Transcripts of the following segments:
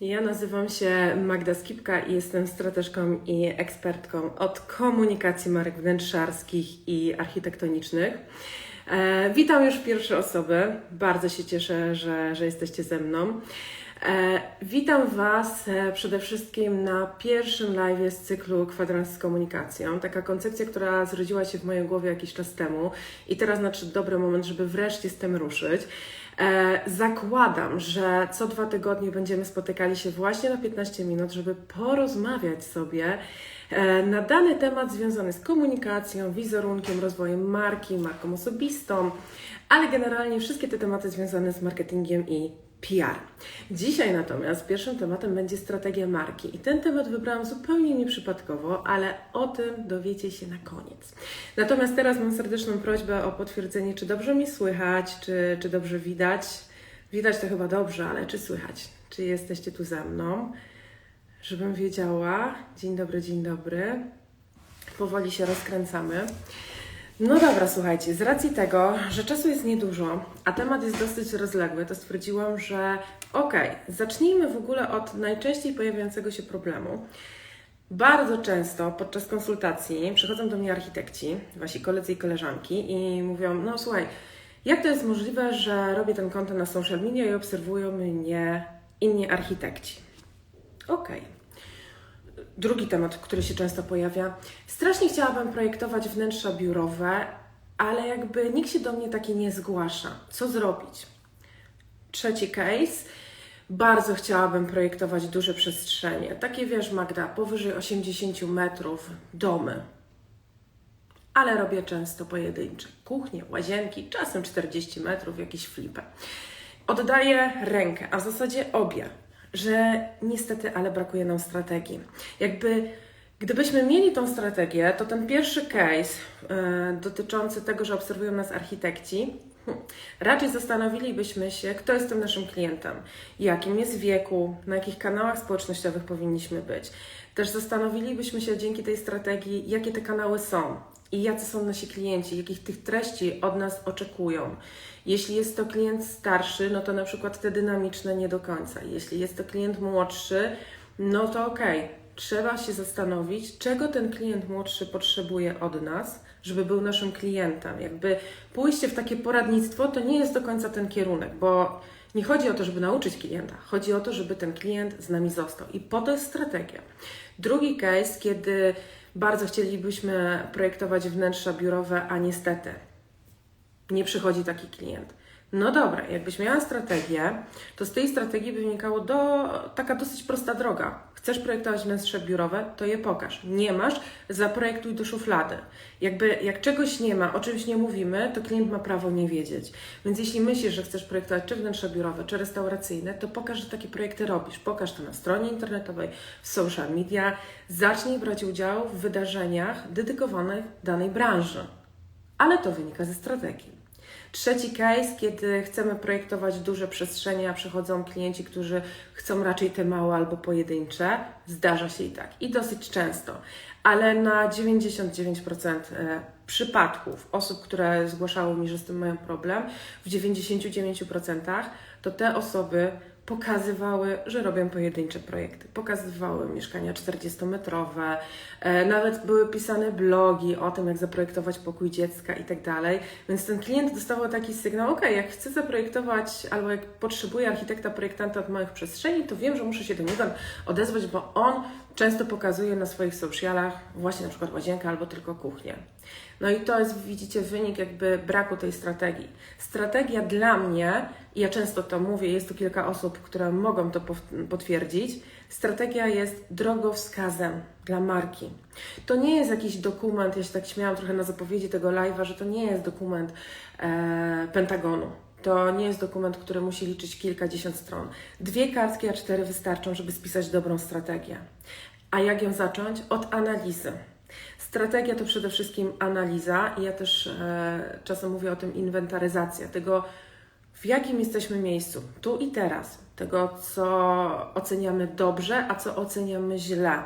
Ja nazywam się Magda Skipka i jestem strateżką i ekspertką od komunikacji marek wnętrzarskich i architektonicznych. E, witam już pierwsze osoby. Bardzo się cieszę, że, że jesteście ze mną. E, witam Was e, przede wszystkim na pierwszym live z cyklu Kwadrans z komunikacją. Taka koncepcja, która zrodziła się w mojej głowie jakiś czas temu i teraz nadszedł dobry moment, żeby wreszcie z tym ruszyć. E, zakładam, że co dwa tygodnie będziemy spotykali się właśnie na 15 minut, żeby porozmawiać sobie na dany temat związany z komunikacją, wizerunkiem, rozwojem marki, marką osobistą, ale generalnie wszystkie te tematy związane z marketingiem i PR. Dzisiaj natomiast pierwszym tematem będzie strategia marki i ten temat wybrałam zupełnie nieprzypadkowo, ale o tym dowiecie się na koniec. Natomiast teraz mam serdeczną prośbę o potwierdzenie, czy dobrze mi słychać, czy, czy dobrze widać. Widać to chyba dobrze, ale czy słychać? Czy jesteście tu ze mną? Żebym wiedziała. Dzień dobry, dzień dobry. Powoli się rozkręcamy. No dobra, słuchajcie, z racji tego, że czasu jest niedużo, a temat jest dosyć rozległy, to stwierdziłam, że okej, okay, zacznijmy w ogóle od najczęściej pojawiającego się problemu. Bardzo często podczas konsultacji przychodzą do mnie architekci, wasi koledzy i koleżanki i mówią, no słuchaj, jak to jest możliwe, że robię ten kontent na social media i obserwują mnie inni architekci? Okej. Okay. Drugi temat, który się często pojawia. Strasznie chciałabym projektować wnętrza biurowe, ale jakby nikt się do mnie taki nie zgłasza. Co zrobić? Trzeci case. Bardzo chciałabym projektować duże przestrzenie. Takie wiesz, Magda, powyżej 80 metrów domy. Ale robię często pojedyncze. Kuchnie, łazienki, czasem 40 metrów, jakieś flipy. Oddaję rękę, a w zasadzie obie że niestety, ale brakuje nam strategii. Jakby Gdybyśmy mieli tą strategię, to ten pierwszy case yy, dotyczący tego, że obserwują nas architekci, hmm, raczej zastanowilibyśmy się, kto jest tym naszym klientem, jakim jest wieku, na jakich kanałach społecznościowych powinniśmy być. Też zastanowilibyśmy się dzięki tej strategii, jakie te kanały są i jacy są nasi klienci, jakich tych treści od nas oczekują. Jeśli jest to klient starszy, no to na przykład te dynamiczne nie do końca. Jeśli jest to klient młodszy, no to okej, okay. trzeba się zastanowić, czego ten klient młodszy potrzebuje od nas, żeby był naszym klientem. Jakby pójście w takie poradnictwo to nie jest do końca ten kierunek, bo nie chodzi o to, żeby nauczyć klienta, chodzi o to, żeby ten klient z nami został. I po to jest strategia. Drugi case, kiedy bardzo chcielibyśmy projektować wnętrza biurowe, a niestety nie przychodzi taki klient. No dobra, jakbyś miała strategię, to z tej strategii by wynikało do, taka dosyć prosta droga. Chcesz projektować wnętrze biurowe, to je pokaż. Nie masz, zaprojektuj do szuflady. Jakby jak czegoś nie ma, o czymś nie mówimy, to klient ma prawo nie wiedzieć. Więc jeśli myślisz, że chcesz projektować czy wnętrze biurowe, czy restauracyjne, to pokaż, że takie projekty robisz. Pokaż to na stronie internetowej, w social media. Zacznij brać udział w wydarzeniach dedykowanych danej branży. Ale to wynika ze strategii. Trzeci case, kiedy chcemy projektować duże przestrzenie, a przychodzą klienci, którzy chcą raczej te małe albo pojedyncze, zdarza się i tak. I dosyć często. Ale na 99% e, przypadków osób, które zgłaszały mi, że z tym mają problem, w 99% to te osoby pokazywały, że robią pojedyncze projekty. Pokazywały mieszkania 40-metrowe, e, nawet były pisane blogi o tym, jak zaprojektować pokój dziecka i tak dalej. Więc ten klient dostawał taki sygnał: OK, jak chcę zaprojektować, albo jak potrzebuję architekta, projektanta od małych przestrzeni, to wiem, że muszę się do niego odezwać, bo on często pokazuje na swoich socialach właśnie na przykład łazienkę albo tylko kuchnię. No i to jest, widzicie, wynik jakby braku tej strategii. Strategia dla mnie, i ja często to mówię, jest tu kilka osób, które mogą to potwierdzić, strategia jest drogowskazem dla marki. To nie jest jakiś dokument, ja się tak śmiałam trochę na zapowiedzi tego live'a, że to nie jest dokument e, Pentagonu. To nie jest dokument, który musi liczyć kilkadziesiąt stron. Dwie kartki A4 wystarczą, żeby spisać dobrą strategię. A jak ją zacząć? Od analizy. Strategia to przede wszystkim analiza i ja też e, czasem mówię o tym inwentaryzacja tego, w jakim jesteśmy miejscu, tu i teraz, tego, co oceniamy dobrze, a co oceniamy źle.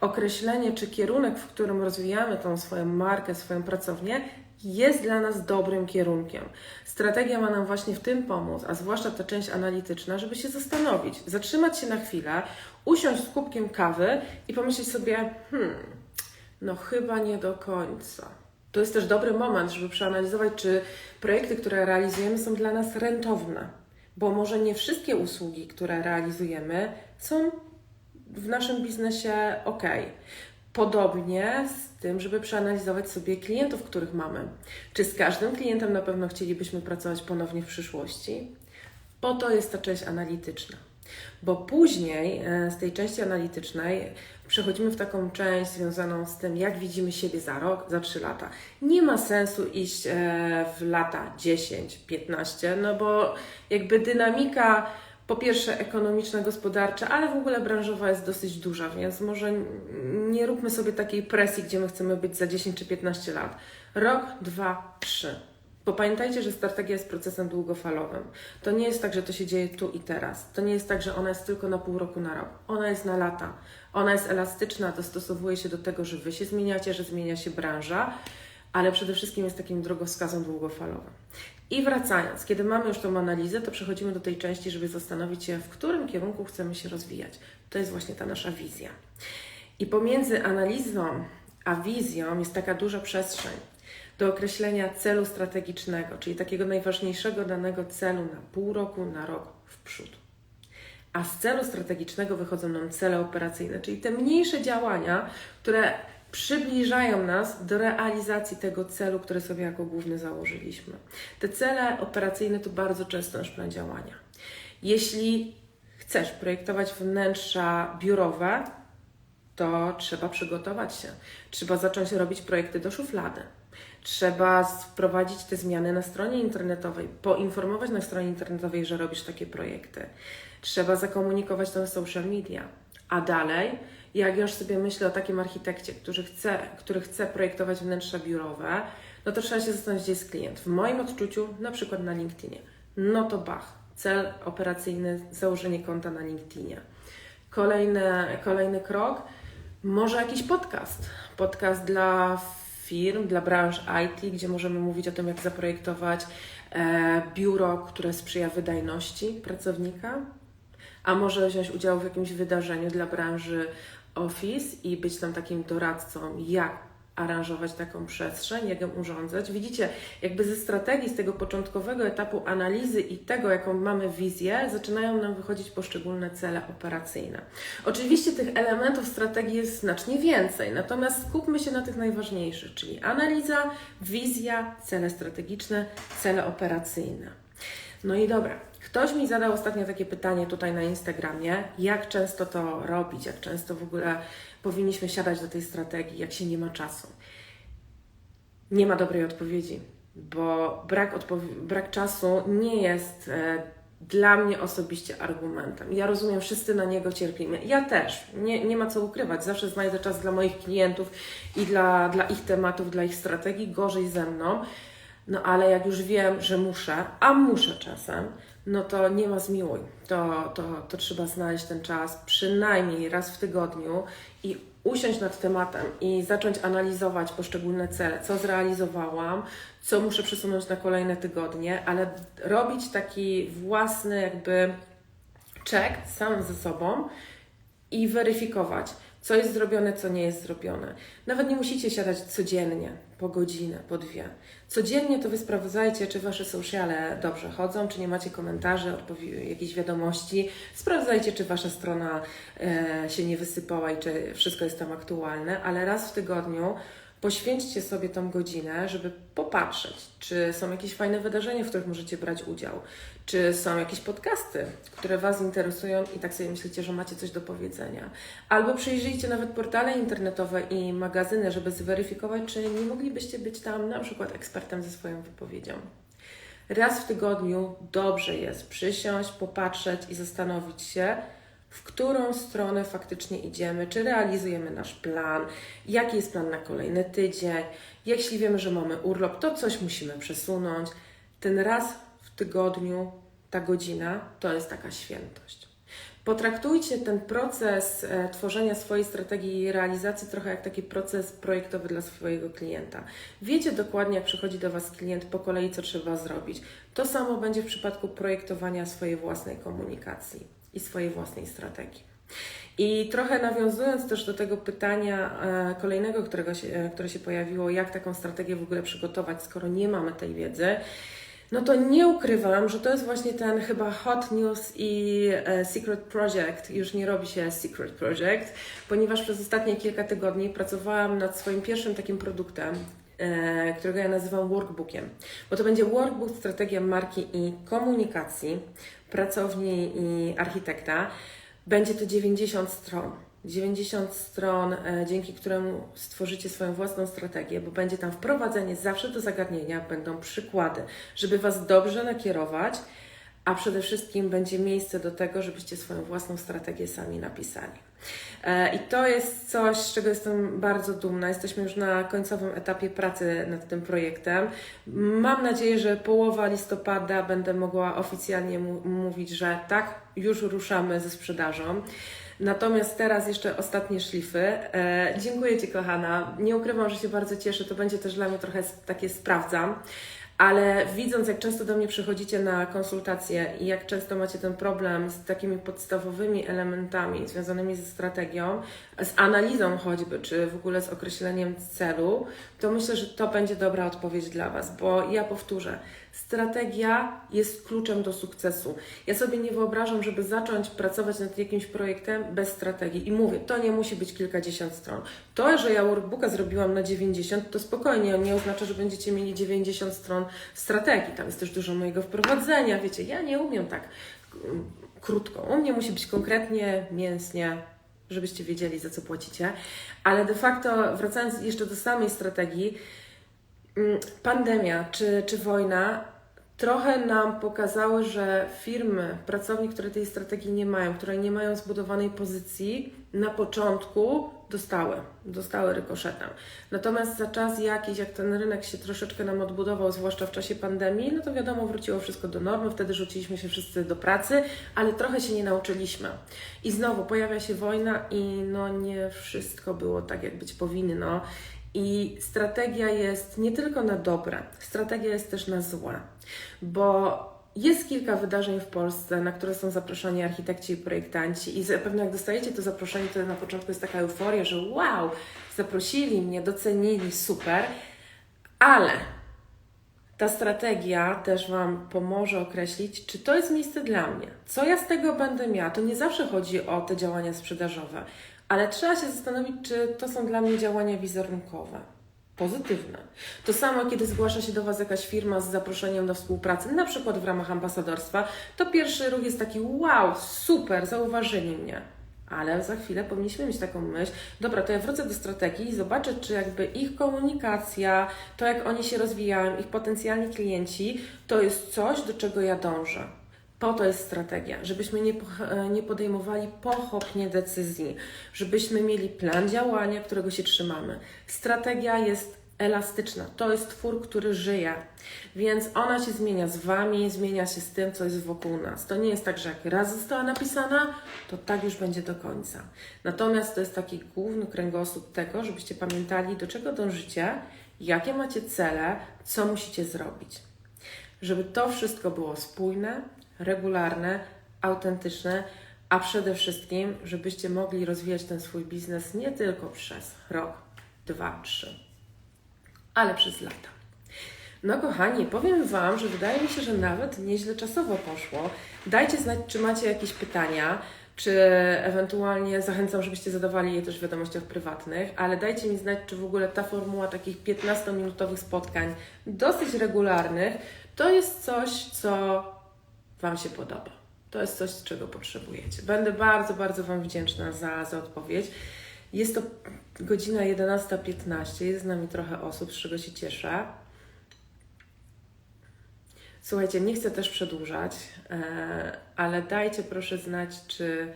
Określenie, czy kierunek, w którym rozwijamy tą swoją markę, swoją pracownię, jest dla nas dobrym kierunkiem. Strategia ma nam właśnie w tym pomóc, a zwłaszcza ta część analityczna, żeby się zastanowić, zatrzymać się na chwilę, usiąść z kubkiem kawy i pomyśleć sobie, hmm, no chyba nie do końca. To jest też dobry moment, żeby przeanalizować, czy projekty, które realizujemy, są dla nas rentowne, bo może nie wszystkie usługi, które realizujemy, są w naszym biznesie ok. Podobnie z tym, żeby przeanalizować sobie klientów, których mamy. Czy z każdym klientem na pewno chcielibyśmy pracować ponownie w przyszłości? Po to jest ta część analityczna. Bo później e, z tej części analitycznej przechodzimy w taką część związaną z tym, jak widzimy siebie za rok, za trzy lata. Nie ma sensu iść e, w lata 10, 15, no bo jakby dynamika po pierwsze ekonomiczna, gospodarcza, ale w ogóle branżowa jest dosyć duża, więc może nie róbmy sobie takiej presji, gdzie my chcemy być za 10 czy 15 lat. Rok, dwa, trzy. Bo pamiętajcie, że strategia jest procesem długofalowym. To nie jest tak, że to się dzieje tu i teraz. To nie jest tak, że ona jest tylko na pół roku, na rok. Ona jest na lata. Ona jest elastyczna, dostosowuje się do tego, że Wy się zmieniacie, że zmienia się branża, ale przede wszystkim jest takim drogowskazem długofalowym. I wracając, kiedy mamy już tą analizę, to przechodzimy do tej części, żeby zastanowić się, w którym kierunku chcemy się rozwijać. To jest właśnie ta nasza wizja. I pomiędzy analizą a wizją jest taka duża przestrzeń do określenia celu strategicznego, czyli takiego najważniejszego danego celu na pół roku, na rok w przód. A z celu strategicznego wychodzą nam cele operacyjne, czyli te mniejsze działania, które przybliżają nas do realizacji tego celu, który sobie jako główny założyliśmy. Te cele operacyjne to bardzo często nasz plan działania. Jeśli chcesz projektować wnętrza biurowe, to trzeba przygotować się. Trzeba zacząć robić projekty do szuflady. Trzeba wprowadzić te zmiany na stronie internetowej, poinformować na stronie internetowej, że robisz takie projekty. Trzeba zakomunikować to na social media. A dalej jak już sobie myślę o takim architekcie, który chce, który chce projektować wnętrza biurowe, no to trzeba się zastanowić, gdzie jest klient. W moim odczuciu, na przykład na LinkedInie. No to bach, cel operacyjny, założenie konta na LinkedInie. Kolejny, kolejny krok, może jakiś podcast. Podcast dla firm, dla branż IT, gdzie możemy mówić o tym, jak zaprojektować e, biuro, które sprzyja wydajności pracownika, a może wziąć udział w jakimś wydarzeniu dla branży Office i być tam takim doradcą, jak aranżować taką przestrzeń, jak ją urządzać. Widzicie, jakby ze strategii, z tego początkowego etapu analizy i tego, jaką mamy wizję, zaczynają nam wychodzić poszczególne cele operacyjne. Oczywiście tych elementów strategii jest znacznie więcej, natomiast skupmy się na tych najważniejszych, czyli analiza, wizja, cele strategiczne, cele operacyjne. No i dobra, Ktoś mi zadał ostatnio takie pytanie tutaj na Instagramie, jak często to robić, jak często w ogóle powinniśmy siadać do tej strategii, jak się nie ma czasu. Nie ma dobrej odpowiedzi, bo brak, brak czasu nie jest e, dla mnie osobiście argumentem. Ja rozumiem, wszyscy na niego cierpimy. Ja też. Nie, nie ma co ukrywać. Zawsze znajdę czas dla moich klientów i dla, dla ich tematów, dla ich strategii. Gorzej ze mną. No ale jak już wiem, że muszę, a muszę czasem, no to nie ma zmiłuj. To, to, to trzeba znaleźć ten czas przynajmniej raz w tygodniu i usiąść nad tematem i zacząć analizować poszczególne cele, co zrealizowałam, co muszę przesunąć na kolejne tygodnie, ale robić taki własny jakby check sam ze sobą i weryfikować co jest zrobione, co nie jest zrobione. Nawet nie musicie siadać codziennie, po godzinę, po dwie. Codziennie to wy sprawdzajcie, czy wasze sociale dobrze chodzą, czy nie macie komentarzy, jakichś wiadomości. Sprawdzajcie, czy wasza strona e, się nie wysypała i czy wszystko jest tam aktualne, ale raz w tygodniu poświęćcie sobie tą godzinę, żeby popatrzeć, czy są jakieś fajne wydarzenia, w których możecie brać udział, czy są jakieś podcasty, które Was interesują i tak sobie myślicie, że macie coś do powiedzenia. Albo przyjrzyjcie nawet portale internetowe i magazyny, żeby zweryfikować, czy nie moglibyście być tam na przykład ekspertem ze swoją wypowiedzią. Raz w tygodniu dobrze jest przysiąść, popatrzeć i zastanowić się, w którą stronę faktycznie idziemy, czy realizujemy nasz plan, jaki jest plan na kolejny tydzień. Jeśli wiemy, że mamy urlop, to coś musimy przesunąć. Ten raz w tygodniu, ta godzina to jest taka świętość. Potraktujcie ten proces e, tworzenia swojej strategii i realizacji trochę jak taki proces projektowy dla swojego klienta. Wiecie dokładnie, jak przychodzi do Was klient po kolei, co trzeba zrobić. To samo będzie w przypadku projektowania swojej własnej komunikacji i swojej własnej strategii. I trochę nawiązując też do tego pytania e, kolejnego, którego się, e, które się pojawiło, jak taką strategię w ogóle przygotować, skoro nie mamy tej wiedzy, no to nie ukrywam, że to jest właśnie ten chyba hot news i e, secret project. Już nie robi się secret project, ponieważ przez ostatnie kilka tygodni pracowałam nad swoim pierwszym takim produktem, e, którego ja nazywam workbookiem. Bo to będzie workbook strategia marki i komunikacji pracowni i architekta. Będzie to 90 stron. 90 stron, e, dzięki któremu stworzycie swoją własną strategię, bo będzie tam wprowadzenie zawsze do zagadnienia, będą przykłady, żeby Was dobrze nakierować, a przede wszystkim będzie miejsce do tego, żebyście swoją własną strategię sami napisali. E, I to jest coś, z czego jestem bardzo dumna. Jesteśmy już na końcowym etapie pracy nad tym projektem. Mam nadzieję, że połowa listopada będę mogła oficjalnie mówić, że tak, już ruszamy ze sprzedażą. Natomiast teraz jeszcze ostatnie szlify. E, dziękuję Ci, kochana. Nie ukrywam, że się bardzo cieszę. To będzie też dla mnie trochę takie sprawdzam ale widząc, jak często do mnie przychodzicie na konsultacje i jak często macie ten problem z takimi podstawowymi elementami związanymi ze strategią, z analizą choćby, czy w ogóle z określeniem celu, to myślę, że to będzie dobra odpowiedź dla Was, bo ja powtórzę, strategia jest kluczem do sukcesu. Ja sobie nie wyobrażam, żeby zacząć pracować nad jakimś projektem bez strategii. I mówię, to nie musi być kilkadziesiąt stron. To, że ja workbooka zrobiłam na 90, to spokojnie, nie oznacza, że będziecie mieli 90 stron strategii. Tam jest też dużo mojego wprowadzenia. Wiecie, ja nie umiem tak mm, krótko. U mnie musi być konkretnie, mięsnie, żebyście wiedzieli, za co płacicie. Ale de facto, wracając jeszcze do samej strategii, pandemia czy, czy wojna trochę nam pokazały, że firmy, pracowni, które tej strategii nie mają, które nie mają zbudowanej pozycji, na początku dostały, dostały rykoszetem. Natomiast za czas jakiś, jak ten rynek się troszeczkę nam odbudował, zwłaszcza w czasie pandemii, no to wiadomo, wróciło wszystko do normy, wtedy rzuciliśmy się wszyscy do pracy, ale trochę się nie nauczyliśmy. I znowu pojawia się wojna i no nie wszystko było tak, jak być powinno. I strategia jest nie tylko na dobre, strategia jest też na złe, bo jest kilka wydarzeń w Polsce, na które są zaproszeni architekci i projektanci, i zapewne jak dostajecie to zaproszenie, to na początku jest taka euforia, że wow, zaprosili mnie, docenili, super, ale ta strategia też Wam pomoże określić, czy to jest miejsce dla mnie, co ja z tego będę miała. To nie zawsze chodzi o te działania sprzedażowe, ale trzeba się zastanowić, czy to są dla mnie działania wizerunkowe pozytywne. To samo, kiedy zgłasza się do Was jakaś firma z zaproszeniem do współpracy, na przykład w ramach ambasadorstwa, to pierwszy ruch jest taki: wow, super, zauważyli mnie. Ale za chwilę powinniśmy mieć taką myśl, dobra, to ja wrócę do strategii i zobaczę, czy jakby ich komunikacja, to jak oni się rozwijają, ich potencjalni klienci, to jest coś, do czego ja dążę. Po to jest strategia, żebyśmy nie, nie podejmowali pochopnie decyzji, żebyśmy mieli plan działania, którego się trzymamy. Strategia jest elastyczna, to jest twór, który żyje, więc ona się zmienia z Wami, zmienia się z tym, co jest wokół nas. To nie jest tak, że jak raz została napisana, to tak już będzie do końca. Natomiast to jest taki główny kręgosłup tego, żebyście pamiętali, do czego dążycie, jakie macie cele, co musicie zrobić. Żeby to wszystko było spójne, regularne, autentyczne, a przede wszystkim, żebyście mogli rozwijać ten swój biznes nie tylko przez rok, dwa, trzy, ale przez lata. No kochani, powiem Wam, że wydaje mi się, że nawet nieźle czasowo poszło. Dajcie znać, czy macie jakieś pytania, czy ewentualnie zachęcam, żebyście zadawali je też w wiadomościach prywatnych, ale dajcie mi znać, czy w ogóle ta formuła takich 15-minutowych spotkań, dosyć regularnych, to jest coś, co Wam się podoba. To jest coś, czego potrzebujecie. Będę bardzo, bardzo Wam wdzięczna za, za odpowiedź. Jest to godzina 11.15, jest z nami trochę osób, z czego się cieszę. Słuchajcie, nie chcę też przedłużać, e, ale dajcie proszę znać, czy,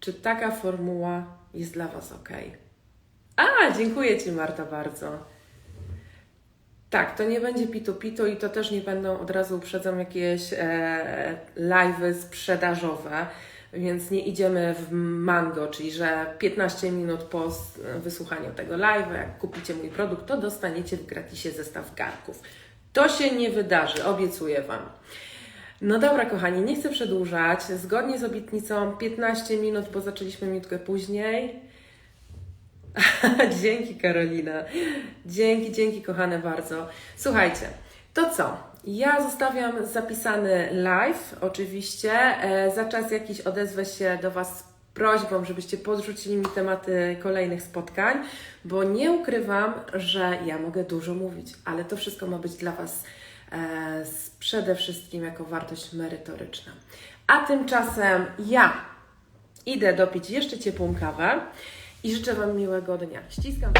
czy taka formuła jest dla Was ok. A, dziękuję Ci, Marta, bardzo. Tak, to nie będzie pitu-pitu i to też nie będą od razu uprzedzam jakieś e, live'y sprzedażowe. Więc nie idziemy w mango, czyli że 15 minut po wysłuchaniu tego live'a, jak kupicie mój produkt, to dostaniecie w gratisie zestaw garków. To się nie wydarzy, obiecuję Wam. No dobra, kochani, nie chcę przedłużać. Zgodnie z obietnicą 15 minut, bo zaczęliśmy minutkę później. dzięki Karolina. Dzięki, dzięki kochane bardzo. Słuchajcie, to co? Ja zostawiam zapisany live, oczywiście. E, za czas jakiś odezwę się do Was z prośbą, żebyście podrzucili mi tematy kolejnych spotkań, bo nie ukrywam, że ja mogę dużo mówić, ale to wszystko ma być dla Was e, przede wszystkim jako wartość merytoryczna. A tymczasem ja idę dopić jeszcze ciepłą kawę i życzę Wam miłego dnia. Ściskam.